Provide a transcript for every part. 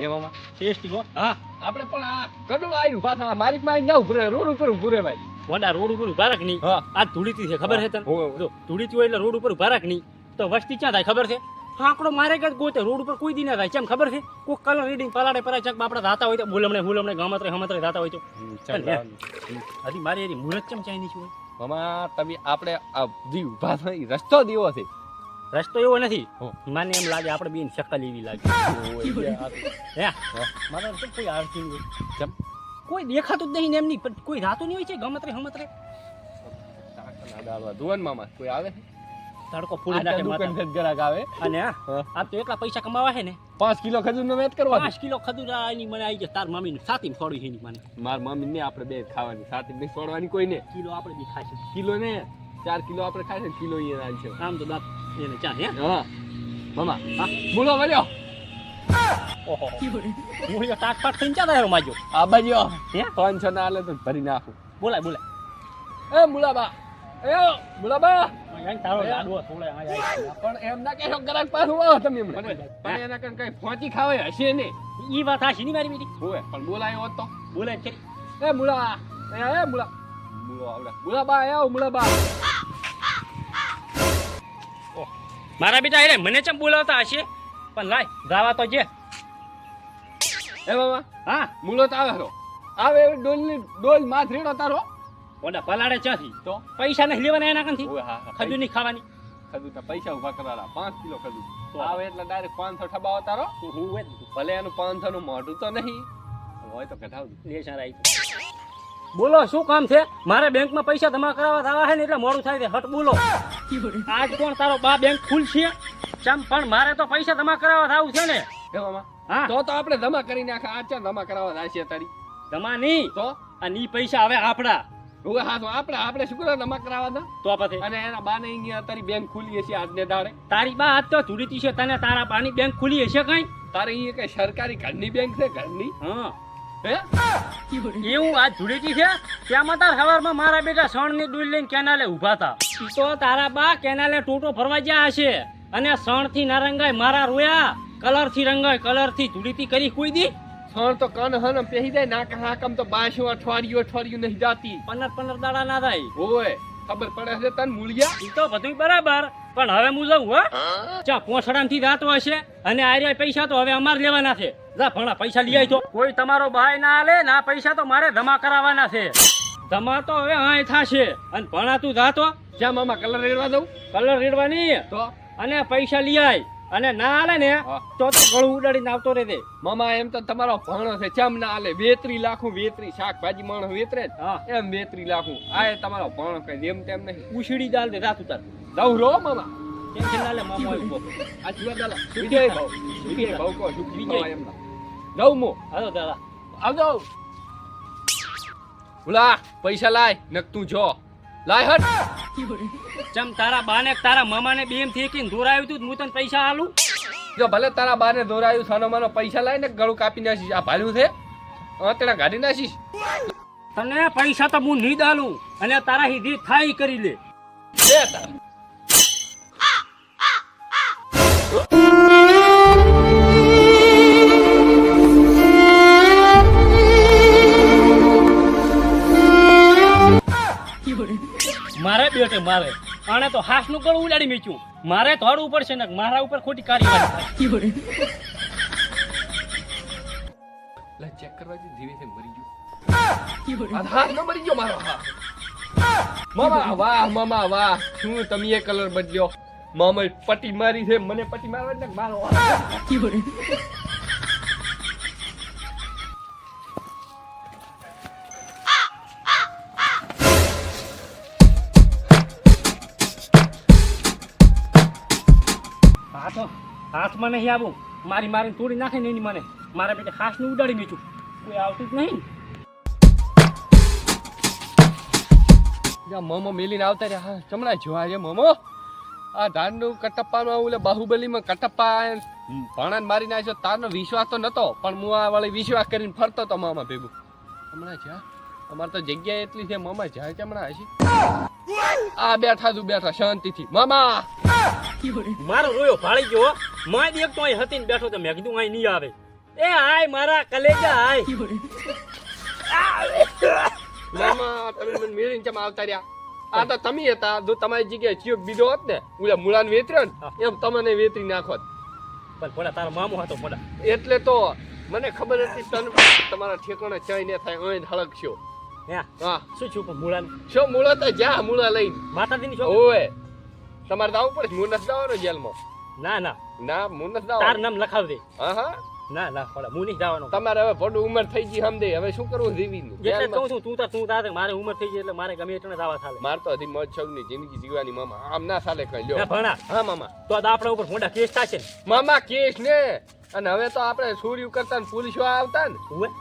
એવામાં? ટેસ્ટી હો. હા. આપણે પણ આ કડું આવ્યું પાછા મારી માં ના ઉભરે રોડ ઉપર ઉભું ભાઈ. વંડા રોડ ઉપર ઊભા રાખ નહીં. આ ધૂળીતી છે ખબર છે તને. જો ધૂળીતી હોય એટલે રોડ ઉપર ઊભા રાખ નહીં. તો વસ્તી ક્યાં થાય ખબર છે? આંકડો મારે કે ગોતે રોડ ઉપર કોઈ દી ના થાય. કેમ ખબર છે? કોઈ કલર રીડિંગ પલાડે પરા ચક બાપડા રાતા હોય તો બોલમણે હુલમણે ગામત્રે હમત્રે રાતા હોય તો. હજી મારી એની મુહૂર્ત કેમ ચાઈની છું મામા તમે આપણે આ દી ઊભા થઈ રસ્તો દેવો છે. રસ્તો એવો નથી. મને એમ લાગે આપણે બેન શકલ એવી લાગે. હે. મારે તો કોઈ આવતું નહીં. કેમ? કોઈ દેખાતું જ નહીં ને એમની પણ કોઈ રાતું નહીં હોય છે ગમતરે હમત્રે ધુવન મામા કોઈ આવે? તડકો ફૂલ નાખે દુકાન દુકાન ગરાક આવે. અને. આ તો એટલા પૈસા કમાવા છે ને? પાંચ કિલો ખજૂર નો વેચ કરવા પાંચ કિલો ખદુરા એની મને આવી જાય તાર મમ્મી સાતી છોડી છે એની મને. માર મામી ને આપણે બે ખાવાની સાથે નહીં છોડવાની કોઈ ને કિલો આપણે બી ખાશે કિલો ને ચાર કિલો આપણે ખાશે કિલો અહીંયા છે આમ તો દાંત એને ચા હે હા મામા હા બોલો વળ્યો ઓહો એ ટાટ પાટ થઈને ચા દાયરો માજો આ બાજુ હે પાંચસો ના આલે તો ભરી નાખું બોલાય બોલાય એ મુલાબા એ મુલાબા. પણ એમ ના કહેશો ગ્રાહક પાછું આવો તમે પણ એના કારણે કઈ ફોંચી ખાવે હશે ને ઈ વાત હાશી ની મારી બીજી હોવે પણ બોલાયો હોત તો બોલાય છે એ મુલા એ એ મુલા મુલો આવડે મુલાબા આવો મુલાબા મારા બેટા અરે મને ચમ બોલાવતા હશે? પણ લાય ગાવા તો જે. એ બાબા હા મૂળો તો આવે આવે ડોલની ડોલ માથ રેડો તારો. ઓડા પલાડે ચાથી તો? પૈસા નહીં લેવાના એના કંથી? હા હા ખજૂર નહીં ખાવાની. ખજુ તો પૈસા ઊભા કરાલા પાંચ કિલો ખજુ તો? આવે એટલે ડાયરેક્ટ પાંચસો ઠબાવો તારો. હું હું ભલે એનું પાંચસો નું મોઢું તો નહીં. હોય તો કઢાવ લે સારા આવી બોલો શું કામ છે? મારે બેંકમાં પૈસા જમા કરાવવા થવા છે ને એટલે મોડું થાય છે. હટ બોલો. આજ કોણ તારો બા બેંક ફૂલ છે ચમ પણ મારે તો પૈસા જમા કરાવવા થવું છે ને. હા તો તો આપણે જમા કરી નાખા. આ ચા જમા કરાવવા છે તારી. જમા નહીં. તો? અને ની પૈસા હવે આપડા. હવે હા તો આપણે આપણે શું કરવા જમા કરાવવાના તો પછી. અને એના બાને અહીંયા તારી બેંક ખુલી હશે આજને દાડે. તારી બા આજ તો ધૂળીતી છે. તને તારા બાની બેંક ખુલી હશે કઈ? તારે અહીંયા કઈ સરકારી ઘરની બેંક છે ઘરની? હે. એવું આજ ધૂળેટી છે? ત્યાં તાર સવારમાં મારા બેટા સણની ડુલ લઈને કેનાલે ઊભા હતા ઈ તો તારા બા કેનાલે ટોટો ફરવા ગયા હશે. અને સણથી ના રંગાય મારા રોયા. કલરથી રંગાય કલરથી ધૂળીતી કરી કોઈ દી? સણ તો કન હન પહેરી જાય નાક હાકમ તો બાશું અઠવાડિયું અઠવાડિયું નહીં જાતી. પંદર પંદર દાડા ના થાય. ઓય ખબર પડે છે તન મૂળિયા? ઈ તો બધું બરાબર. પણ હવે હું જઉં હો. ચા પોસડામથી રાતો હશે અને આર્યા પૈસા તો હવે અમારે લેવાના છે. જા ભણા પૈસા લઈ આવી તો કોઈ તમારો બાય ના આલે ના પૈસા તો મારે જમા કરાવવાના છે. જમા તો હવે હા થાશે. અને ભણા તું જાતો જ્યાં મામા કલર રેડવા દઉં? કલર રેડવાની. તો? અને પૈસા લઈ આય. અને ના આલે ને તો તો ગળું ઉડાડીને આવતો રહે દે મામા એમ તો તમારો ભણો છે. ચમ ના આલે? વેતરી લાખું વેતરી શાકભાજી માણસ વેતરે હા. એમ વેતરી લાખું. આ એ તમારો ભણો કઈ એમ તેમ નહીં. ઉછીડી દાલ દે રાત તાર. દઉં રો મામા. કે ના લે મામા આ જીવા દાલા વિજય ભાવ. વિજય ભાવ કો વિજય. વિજય. એમ ના દઉં મો હાલો દાદા. આવજો. બોલા પૈસા લાય નક તું જો. લાય હટ. ચમ તારા બાને કે તારા મામાને બેમથી એકીને દોરાયું તું હું તને પૈસા આલું? જો ભલે તારા બાને દોરાયું સાનો માનો પૈસા લાય ને ગળું કાપી નાખીશ. આ ભાલ્યું છે. અત્યારે ગાડી નાખીશ. તને પૈસા તો હું નહીં આલું અને તારા હીધી થાય કરી લે. મારે. આણે તો હાથનું ગળું ઉડાડી મેચ્યું મારે તો ઉપર પડશે ને મારા ઉપર ખોટી કાર્યવાહી લે ચેક કરવા જે ધીરે ધીરે મરી ગયો. આ હાથ ન મરી ગયો મારો હાથ. મામા વાહ મામા વાહ. શું તમે એ કલર બદલ્યો? મામા પટી મારી છે મને પટી મારવા ને મારો હાથમાં નહીં આવું. મારી મારીને તોડી નાખે ને એની મને. મારા બેટે ખાસને ઉડાડી મેચ્યું કોઈ આવતું જ નહીં. મમો મેલીને આવતા રહ્યા. હા ચમડા જોવા રે મોમો. આ ધાનનું કટપ્પામાં ઓલે બાહુબલીમાં કટપ્પા ભણાને મારી નાખ્યો. તારનો વિશ્વાસ તો નતો, પણ હું આ વાળી વિશ્વાસ કરીને ફરતો તો મામા ભેગું. હમણાં જ્યાં અમારે તો જગ્યા એટલી છે, મામા જાય ચમણા હશે આ બેઠા તું બેઠા, શાંતિથી. મામા! મારો રોયો ભાળી ગયો મારી એક તો અહીં હતી ને બેઠો તો મેં કીધું અહીં નહીં આવે. એ હાય મારા કલેજા હાય મામા તમે મને મેળીને ચમ આવતા રહ્યા. આ તો તમે હતા જો તમારી જગ્યાએ ચિયોક બીજો હોત ને ઓલા મુળાને વેતર્યો. ને એમ તમને વેતરી નાખોત. પણ ભોળા તારો મામો હતો ભોળા. એટલે તો મને ખબર હતી તન તમારા ઠેકાણે ચાઈ ને થાય અહીં હળકશો હે? હા. શું છું પણ મૂળાનું? શું મૂળા તો જા મૂળા લઈને. માતાજીની છોકરી? તમારે જવું પડે. હું નથી જવાનો જેલમાં. ના ના. ના હું નથી તાર નામ લખાવજે હા હા ના ના પડે. હું નહીં જવાનો. તમારે હવે પોડું ઉંમર થઈ ગઈ સમજે. હવે શું કરવું જીવીનું? એટલે કહું છું તું તાર તું તાર. મારે ઉંમર થઈ ગઈ એટલે મારે ગમે એટલું જવા થાલે માર તો હજી મોજની જિંદગી જીવવાની મામા. આમ ના સાલે કઈ. ના લ્યો ભણા. હા મામા. તો આ આપણા ઉપર મોટા કેસ થશે ને? મામા કેસ ને. અને હવે તો આપણે સૂર્ય કરતા ને પોલીસો આવતા ને.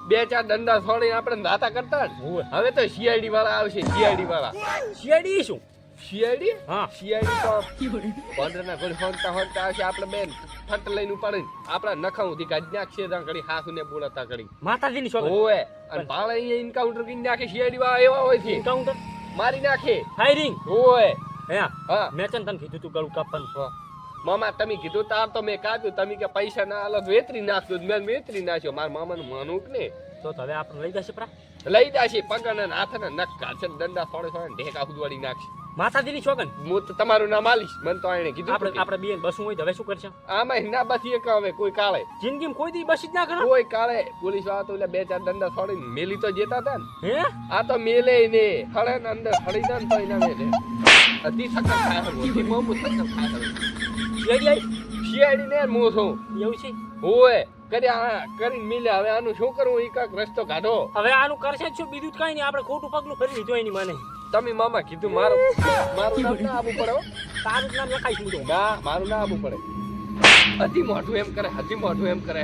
બે ચાર દંડા થોડી આપણે દાતા કરતા ને. હવે તો સીઆઈડી વાળા આવશે સીઆઈડી વાળા. સીઆઈડી શું? સીઆઈડી હા. શિયાળી તો વાંદરાના ઘડી હોનતા હોનતા આવશે આપણે બેન ફટ લઈને ઉપાડી આપણા નખા ઉધી કાઢી નાખશે ત્યાં ઘડી હાસુ ને બોલાતા ઘડી. માતાજીની છોકરી હોવે અને ભાળે અહીંયા એન્કાઉન્ટર કરી નાખે શિયાળી વાળા એવા હોય છે. એન્કાઉન્ટર મારી નાખે. ફાયરિંગ હોવે હે હા. મેં તને તને કીધું તું ગળું કાપવાનું. હા. મામા તમે કીધું તાર તો મેં કાધ્યું તમે કે પૈસા ના અલગ વેતરી નાખજો મેં વેતરી નાખ્યો. મારા મામાનું માનું કે ને તો તો હવે આપણે લઈ જશે પ્રા. લઈ જાશે પગના હાથના નખ કાઢશે દંડા થોડે થોડે ઢેકા ઉદવાડી નાખશે. માતાજીની છોકન? હું તો તમારું નામ આલીશ મને તો એને કીધું આપણે આપણે બેન બસું હોય તો હવે શું કરશે? આમાં ના બસી એક હવે કોઈ કાળે. જિંદગીમાં કોઈ દી બસી જ ના કરો? કોઈ કાળે પોલીસવાળા તો એટલે બે ચાર દંડા થોડીને મેલી તો જેતા હતા ને. હે? આ તો મેલે ને હળે ને અંદર હળી જાય તો એના મેલે અતિ સખત અતિ બહુ સખત સીઆઈડી આવી? શિયાળી ને હું છું એવું છે? ઓય કર્યા કરીને મિલે. હવે આનું શું કરવું? એ કાંક રસ્તો કાઢો. હવે આનું કરશે જ શું? બીજું કઈ નહીં. આપણે ખોટું પગલું ફરી લીધું એની મને. તમે મામા કીધું મારું મારું નામ ના આવું પડે તારું નામ લખાઈશ ના મારું ના આવું પડે. હજી મોઢું એમ કરે હજી મોઢું એમ કરે.